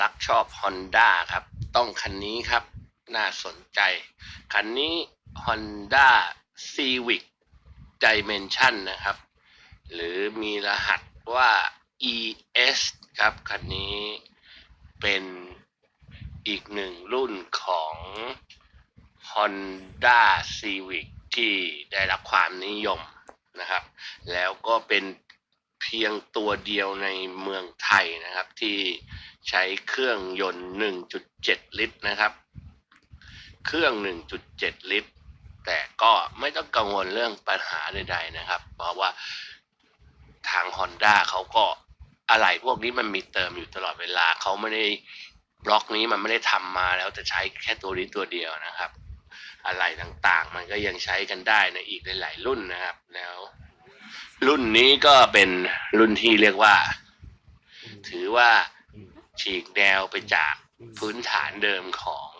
รักชอบ Honda ครับ ต้องคันนี้ครับ น่าสนใจ คันนี้ Honda Civic Dimension นะครับ หรือมีรหัสว่า ES ครับ คันนี้เป็นอีกหนึ่งรุ่นของ Honda Civic ที่ได้รับความนิยมนะครับ แล้วก็เป็น พียงตัวเดียวในเมืองไทยนะครับ ที่ใช้เครื่องยนต์ 1.7 ลิตรนะครับ เครื่อง 1.7 ลิตร แต่ก็ไม่ต้องกังวลเรื่องปัญหาใดๆนะครับ เพราะว่าทาง Honda เขาก็อะไรพวกนี้มันมีเติมอยู่ตลอดเวลาเขาไม่ได้บล็อกนี้มันไม่ได้ทำมาแล้วจะใช้แค่ตัวนี้ตัวเดียวนะครับ อะไรต่างๆ มันก็ยังใช้กันได้ในอีกหลายๆรุ่นนะครับแล้ว รุ่นนี้ก็เป็นรุ่นที่เรียกว่า ถือว่าฉีกแนวไปจากพื้นฐานเดิมของ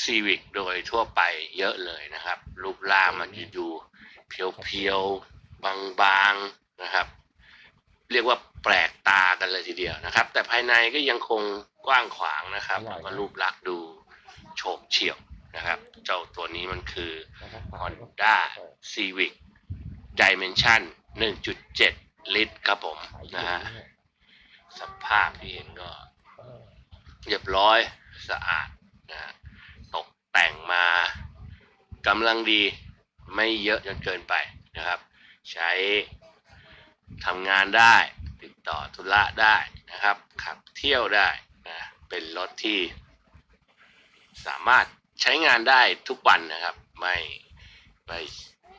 Civic โดยทั่วไปเยอะเลยนะครับ รูปร่างมันจะดูเพียวๆ บางๆนะครับ เรียกว่าแปลกตากันเลยทีเดียวนะครับ แต่ภายในก็ยังคงกว้างขวางนะครับแล้วก็รูปลักษณ์ดูโฉบเฉี่ยวนะครับ เจ้าตัวนี้มันคือ Honda Civic Dimension 1.7 ลิตรครับผมนะฮะสภาพที่เห็นก็เรียบร้อยสะอาดนะฮะตกแต่งมากำลังดีไม่เยอะจนเกินไปนะครับ ใช้ทำงานได้ติดต่อธุระได้นะครับ ขับเที่ยวได้นะเป็นรถที่ สามารถใช้งานได้ทุกวันนะครับ ไม่ไม่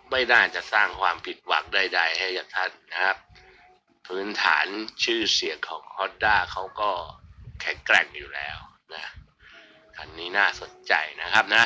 ไม่น่าจะสร้างความผิดหวังใดๆให้กับท่านนะครับ พื้นฐานชื่อเสียงของ Honda เขาก็แข็งแกร่งอยู่แล้วนะคันนี้น่าสนใจนะครับนะ